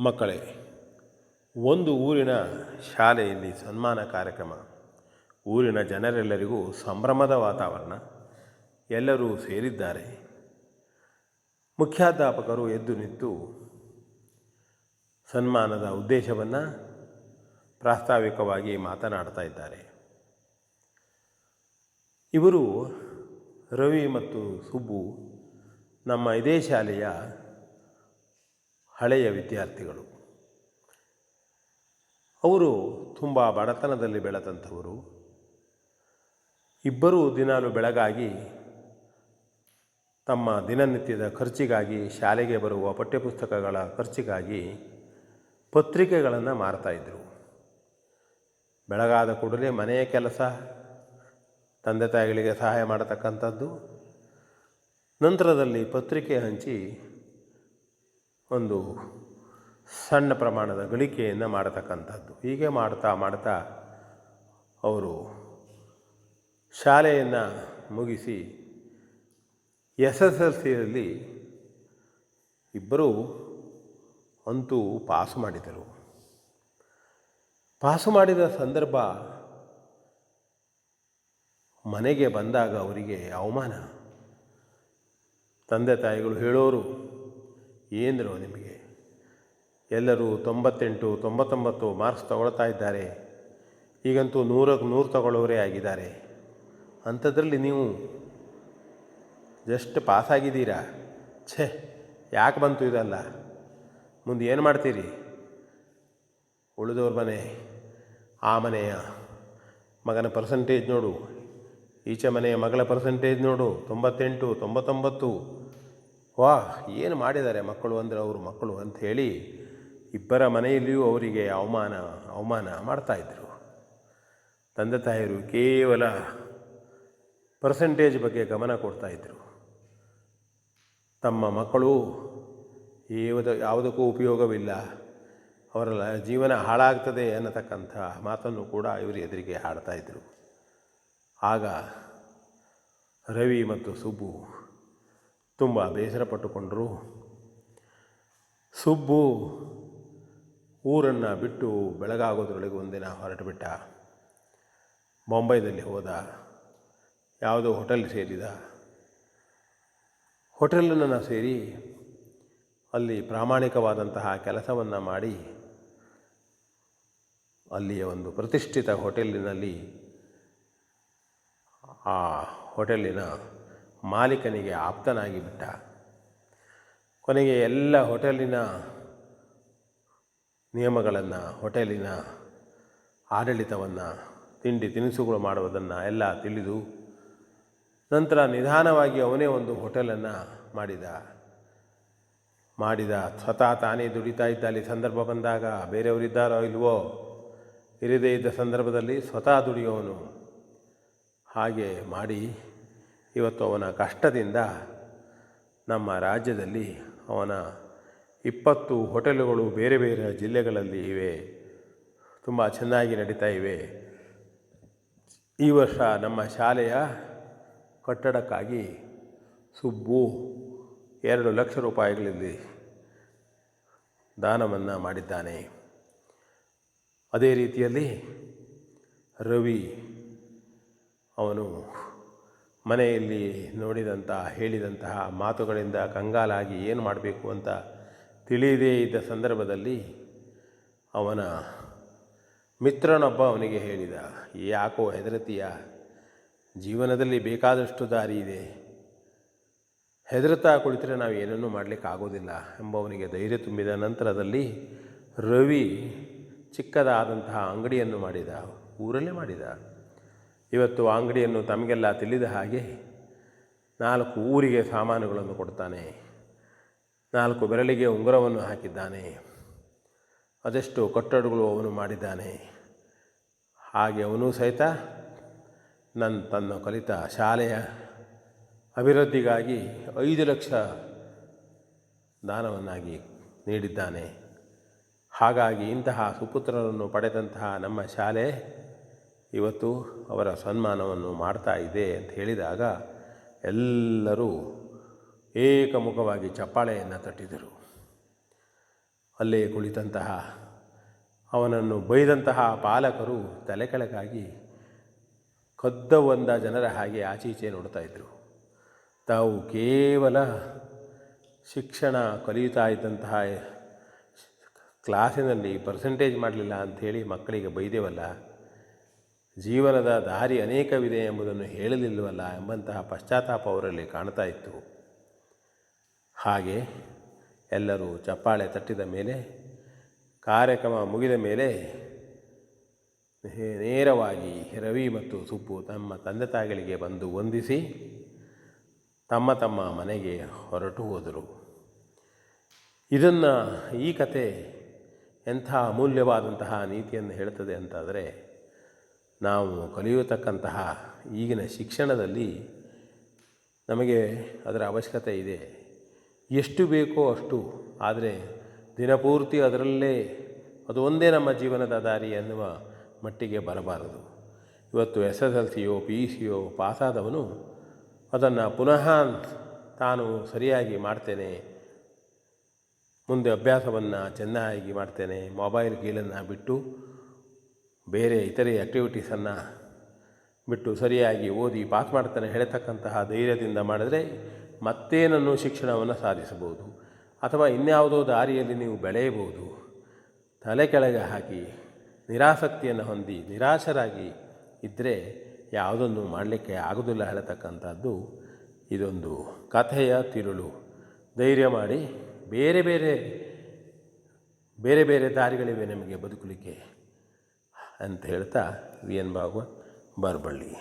ಮಕ್ಕಳೇ, ಒಂದು ಊರಿನ ಶಾಲೆಯಲ್ಲಿ ಸನ್ಮಾನ ಕಾರ್ಯಕ್ರಮ. ಊರಿನ ಜನರೆಲ್ಲರಿಗೂ ಸಂಭ್ರಮದ ವಾತಾವರಣ. ಎಲ್ಲರೂ ಸೇರಿದ್ದಾರೆ. ಮುಖ್ಯಾಧ್ಯಾಪಕರು ಎದ್ದು ನಿಂತು ಸನ್ಮಾನದ ಉದ್ದೇಶವನ್ನು ಪ್ರಾಸ್ತಾವಿಕವಾಗಿ ಮಾತನಾಡ್ತಾ ಇದ್ದಾರೆ. ಇವರು ರವಿ ಮತ್ತು ಸುಬ್ಬು ನಮ್ಮ ಇದೇ ಶಾಲೆಯ ಹಳೆಯ ವಿದ್ಯಾರ್ಥಿಗಳು. ಅವರು ತುಂಬ ಬಡತನದಲ್ಲಿ ಬೆಳೆದಂಥವರು. ಇಬ್ಬರೂ ದಿನಾಲು ಬೆಳಗಾಗಿ ತಮ್ಮ ದಿನನಿತ್ಯದ ಖರ್ಚಿಗಾಗಿ ಶಾಲೆಗೆ ಬರುವ ಪಠ್ಯಪುಸ್ತಕಗಳ ಖರ್ಚಿಗಾಗಿ ಪತ್ರಿಕೆಗಳನ್ನು ಮಾರ್ತಾಯಿದ್ರು ಬೆಳಗಾದ ಕೂಡಲೇ ಮನೆಯ ಕೆಲಸ, ತಂದೆ ತಾಯಿಗಳಿಗೆ ಸಹಾಯ ಮಾಡತಕ್ಕಂಥದ್ದು. ನಂತರದಲ್ಲಿ ಪತ್ರಿಕೆ ಹಂಚಿ ಒಂದು ಸಣ್ಣ ಪ್ರಮಾಣದ ಗಳಿಕೆಯನ್ನು ಮಾಡತಕ್ಕಂಥದ್ದು. ಹೀಗೆ ಮಾಡ್ತಾ ಮಾಡ್ತಾ ಅವರು ಶಾಲೆಯನ್ನು ಮುಗಿಸಿ ಎಸ್ ಎಸ್ ಎಲ್ ಸಿಯಲ್ಲಿ ಇಬ್ಬರೂ ಅಂತೂ ಪಾಸು ಮಾಡಿದರು. ಪಾಸು ಮಾಡಿದ ಸಂದರ್ಭ ಮನೆಗೆ ಬಂದಾಗ ಅವರಿಗೆ ಅವಮಾನ. ತಂದೆ ತಾಯಿಗಳು ಹೇಳೋರು ಏನರು ನಿಮಗೆ? ಎಲ್ಲರೂ ತೊಂಬತ್ತೆಂಟು, ತೊಂಬತ್ತೊಂಬತ್ತು ಮಾರ್ಕ್ಸ್ ತಗೊಳ್ತಾ ಇದ್ದಾರೆ. ಈಗಂತೂ ನೂರಕ್ಕೆ ನೂರು ತಗೊಳ್ಳೋರೇ ಆಗಿದ್ದಾರೆ. ಅಂಥದ್ರಲ್ಲಿ ನೀವು ಜಸ್ಟ್ ಪಾಸಾಗಿದ್ದೀರಾ? ಛೇ, ಯಾಕೆ ಬಂತು ಇದಲ್ಲ? ಮುಂದೆ ಏನು ಮಾಡ್ತೀರಿ? ಉಳಿದವ್ರ ಮನೆ, ಆ ಮನೆಯ ಮಗನ ಪರ್ಸಂಟೇಜ್ ನೋಡು. ಈಚೆ ಮನೆಯ ಮಗಳ ಪರ್ಸಂಟೇಜ್ ನೋಡು. ತೊಂಬತ್ತೆಂಟು, ತೊಂಬತ್ತೊಂಬತ್ತು. ವಾ ಏನು ಮಾಡಿದ್ದಾರೆ ಮಕ್ಕಳು ಅಂದರೆ ಅವರು ಮಕ್ಕಳು ಅಂಥೇಳಿ ಇಬ್ಬರ ಮನೆಯಲ್ಲಿಯೂ ಅವರಿಗೆ ಅವಮಾನ ಅವಮಾನ ಮಾಡ್ತಾಯಿದ್ರು ತಂದೆ ತಾಯಿಯರು ಕೇವಲ ಪರ್ಸೆಂಟೇಜ್ ಬಗ್ಗೆ ಗಮನ ಕೊಡ್ತಾಯಿದ್ರು ತಮ್ಮ ಮಕ್ಕಳು ಯಾವುದ ಯಾವುದಕ್ಕೂ ಉಪಯೋಗವಿಲ್ಲ. ಅವರ ಜೀವನ ಹಾಳಾಗ್ತದೆ ಅನ್ನತಕ್ಕಂಥ ಮಾತನ್ನು ಕೂಡ ಇವರು ಎದುರಿಗೆ ಹಾಡ್ತಾಯಿದ್ರು ಆಗ ರವಿ ಮತ್ತು ಸುಬ್ಬು ತುಂಬ ಬೇಸರಪಟ್ಟುಕೊಂಡರು ಸುಬ್ಬು ಊರನ್ನು ಬಿಟ್ಟು ಬೆಳಗಾಗೋದ್ರೊಳಗೆ ಒಂದಿನ ಹೊರಟು ಬಿಟ್ಟ ಮುಂಬೈದಲ್ಲಿ ಹೋದ, ಯಾವುದೋ ಹೋಟೆಲ್ ಸೇರಿದ. ಹೋಟೆಲನ್ನು ಸೇರಿ ಅಲ್ಲಿ ಪ್ರಾಮಾಣಿಕವಾದಂತಹ ಕೆಲಸವನ್ನು ಮಾಡಿ ಅಲ್ಲಿಯ ಒಂದು ಪ್ರತಿಷ್ಠಿತ ಹೋಟೆಲಿನಲ್ಲಿ ಆ ಹೋಟೆಲಿನ ಮಾಲೀಕನಿಗೆ ಆಪ್ತನಾಗಿ ಬಿಟ್ಟ ಕೊನೆಗೆ ಎಲ್ಲ ಹೋಟೆಲಿನ ನಿಯಮಗಳನ್ನು, ಹೋಟೆಲಿನ ಆಡಳಿತವನ್ನು, ತಿಂಡಿ ತಿನಿಸುಗಳು ಮಾಡುವುದನ್ನು ಎಲ್ಲ ತಿಳಿದು ನಂತರ ನಿಧಾನವಾಗಿ ಅವನೇ ಒಂದು ಹೋಟೆಲನ್ನು ಮಾಡಿದ. ಮಾಡಿದ ಸ್ವತಃ ತಾನೇ ದುಡಿತಾ ಇದ್ದ ಅಲ್ಲಿ ಸಂದರ್ಭ ಬಂದಾಗ ಬೇರೆಯವರಿದ್ದಾರೋ ಇಲ್ವೋ ಇರದೇ ಇದ್ದ ಸಂದರ್ಭದಲ್ಲಿ ಸ್ವತಃ ದುಡಿಯೋವನು ಹಾಗೆ ಮಾಡಿ ಇವತ್ತು ಅವನ ಕಷ್ಟದಿಂದ ನಮ್ಮ ರಾಜ್ಯದಲ್ಲಿ ಅವನ ಇಪ್ಪತ್ತು ಹೋಟೆಲುಗಳು ಬೇರೆ ಬೇರೆ ಜಿಲ್ಲೆಗಳಲ್ಲಿ ಇವೆ. ತುಂಬ ಚೆನ್ನಾಗಿ ನಡೀತಾ ಇವೆ. ಈ ವರ್ಷ ನಮ್ಮ ಶಾಲೆಯ ಕಟ್ಟಡಕ್ಕಾಗಿ ಸುಬ್ಬು ಎರಡು ಲಕ್ಷ ರೂಪಾಯಿಗಳಲ್ಲಿ ದಾನವನ್ನು ಮಾಡಿದ್ದಾನೆ. ಅದೇ ರೀತಿಯಲ್ಲಿ ರವಿ ಅವನು ಮನೆಯಲ್ಲಿ ನೋಡಿದಂತಹ, ಹೇಳಿದಂತಹ ಮಾತುಗಳಿಂದ ಕಂಗಾಲಾಗಿ ಏನು ಮಾಡಬೇಕು ಅಂತ ತಿಳಿಯದೇ ಇದ್ದ ಸಂದರ್ಭದಲ್ಲಿ ಅವನ ಮಿತ್ರನೊಬ್ಬ ಅವನಿಗೆ ಹೇಳಿದ, ಯಾಕೋ ಹೆದರತೀಯ ಜೀವನದಲ್ಲಿ ಬೇಕಾದಷ್ಟು ದಾರಿ ಇದೆ. ಹೆದರುತ್ತಾ ಕುಳಿತರೆ ನಾವು ಏನನ್ನೂ ಮಾಡಲಿಕ್ಕೆ ಆಗೋದಿಲ್ಲ ಎಂಬವನಿಗೆ ಧೈರ್ಯ ತುಂಬಿದ ನಂತರದಲ್ಲಿ ರವಿ ಚಿಕ್ಕದಾದಂತಹ ಅಂಗಡಿಯನ್ನು ಮಾಡಿದ, ಊರಲ್ಲೇ ಮಾಡಿದ. ಇವತ್ತು ಅಂಗಡಿಯನ್ನು ತಮಗೆಲ್ಲ ತಿಳಿದ ಹಾಗೆ ನಾಲ್ಕು ಊರಿಗೆ ಸಾಮಾನುಗಳನ್ನು ಕೊಡ್ತಾನೆ. ನಾಲ್ಕು ಬೆರಳಿಗೆ ಉಂಗುರವನ್ನು ಹಾಕಿದ್ದಾನೆ. ಅದೆಷ್ಟು ಕಟ್ಟಡಗಳು ಅವನು ಮಾಡಿದ್ದಾನೆ. ಹಾಗೆ ಅವನು ಸಹಿತ ನನ್ನ ತನ್ನ ಕಲಿತ ಶಾಲೆಯ ಅಭಿವೃದ್ಧಿಗಾಗಿ ಐದು ಲಕ್ಷ ದಾನವನ್ನಾಗಿ ನೀಡಿದ್ದಾನೆ. ಹಾಗಾಗಿ ಇಂತಹ ಸುಪುತ್ರರನ್ನು ಪಡೆದಂತಹ ನಮ್ಮ ಶಾಲೆ ಇವತ್ತು ಅವರ ಸನ್ಮಾನವನ್ನು ಮಾಡ್ತಾ ಇದೆ ಅಂತ ಹೇಳಿದಾಗ ಎಲ್ಲರೂ ಏಕಮುಖವಾಗಿ ಚಪ್ಪಾಳೆಯನ್ನು ತಟ್ಟಿದರು. ಅಲ್ಲೇ ಕುಳಿತಂತಹ ಅವನನ್ನು ಬೈದಂತಹ ಪಾಲಕರು ತಲೆ ಕೆಳಗಾಗಿ ಕದ್ದ ಒಂದ ಜನರ ಹಾಗೆ ಆಚೀಚೆ ನೋಡ್ತಾ ಇದ್ದರು ತಾವು ಕೇವಲ ಶಿಕ್ಷಣ ಕಲಿಯುತ್ತಾ ಇದ್ದಂತಹ ಕ್ಲಾಸಿನಲ್ಲಿ ಪರ್ಸೆಂಟೇಜ್ ಮಾಡಲಿಲ್ಲ ಅಂಥೇಳಿ ಮಕ್ಕಳಿಗೆ ಬೈದೇವಲ್ಲ ಜೀವನದ ದಾರಿ ಅನೇಕವಿದೆ ಎಂಬುದನ್ನು ಹೇಳಲಿಲ್ಲವಲ್ಲ ಎಂಬಂತಹ ಪಶ್ಚಾತ್ತಾಪ ಅವರಲ್ಲಿ ಕಾಣ್ತಾ ಇತ್ತು. ಹಾಗೆ ಎಲ್ಲರೂ ಚಪ್ಪಾಳೆ ತಟ್ಟಿದ ಮೇಲೆ, ಕಾರ್ಯಕ್ರಮ ಮುಗಿದ ಮೇಲೆ ನೇರವಾಗಿ ರವಿ ಮತ್ತು ಸುಪ್ಪು ತಮ್ಮ ತಂದೆ ತಾಯಿಗಳಿಗೆ ಬಂದು ವಂದಿಸಿ ತಮ್ಮ ತಮ್ಮ ಮನೆಗೆ ಹೊರಟು ಹೋದರು. ಇದನ್ನು ಈ ಕತೆ ಎಂಥ ಅಮೂಲ್ಯವಾದಂತಹ ನೀತಿಯನ್ನು ಹೇಳ್ತದೆ ಅಂತಾದರೆ ನಾವು ಕಲಿಯತಕ್ಕಂತಹ ಈಗಿನ ಶಿಕ್ಷಣದಲ್ಲಿ ನಮಗೆ ಅದರ ಅವಶ್ಯಕತೆ ಇದೆ. ಎಷ್ಟು ಬೇಕೋ ಅಷ್ಟು, ಆದರೆ ದಿನಪೂರ್ತಿ ಅದರಲ್ಲೇ ಅದು ಒಂದೇ ನಮ್ಮ ಜೀವನದ ದಾರಿ ಎನ್ನುವ ಮಟ್ಟಿಗೆ ಬರಬಾರದು. ಇವತ್ತು ಎಸ್ ಎಸ್ ಎಲ್ ಸಿಯೋ, ಪಿ ಯು ಸಿಯೋ ಪಾಸಾದವನು ಅದನ್ನು ಪುನಃ ತಾನು ಸರಿಯಾಗಿ ಮಾಡ್ತೇನೆ, ಮುಂದೆ ಅಭ್ಯಾಸವನ್ನು ಚೆನ್ನಾಗಿ ಮಾಡ್ತೇನೆ, ಮೊಬೈಲ್ ಕೀಲನ್ನು ಬಿಟ್ಟು ಬೇರೆ ಇತರೆ ಆ್ಯಕ್ಟಿವಿಟೀಸನ್ನು ಬಿಟ್ಟು ಸರಿಯಾಗಿ ಓದಿ ಪಾಸ್ ಮಾಡ್ತಾನೆ ಹೇಳತಕ್ಕಂತಹ ಧೈರ್ಯದಿಂದ ಮಾಡಿದರೆ ಮತ್ತೇನನ್ನು ಶಿಕ್ಷಣವನ್ನು ಸಾಧಿಸಬಹುದು? ಅಥವಾ ಇನ್ಯಾವುದೋ ದಾರಿಯಲ್ಲಿ ನೀವು ಬೆಳೆಯಬಹುದು? ತಲೆ ಕೆಳಗೆ ಹಾಕಿ ನಿರಾಸಕ್ತಿಯನ್ನು ಹೊಂದಿ ನಿರಾಶರಾಗಿ ಇದ್ದರೆ ಯಾವುದನ್ನು ಮಾಡಲಿಕ್ಕೆ ಆಗೋದಿಲ್ಲ ಹೇಳತಕ್ಕಂಥದ್ದು ಇದೊಂದು ಕಥೆಯ ತಿರುಳು. ಧೈರ್ಯ ಮಾಡಿ ಬೇರೆ ಬೇರೆ ಬೇರೆ ಬೇರೆ ದಾರಿಗಳಿವೆ ನಮಗೆ ಬದುಕಲಿಕ್ಕೆ. ಅಂತ ಹೇಳ್ತಾ ವಿ ಎನ್ ಭಾಗವತ್ ಬರಬಳ್ಳಿ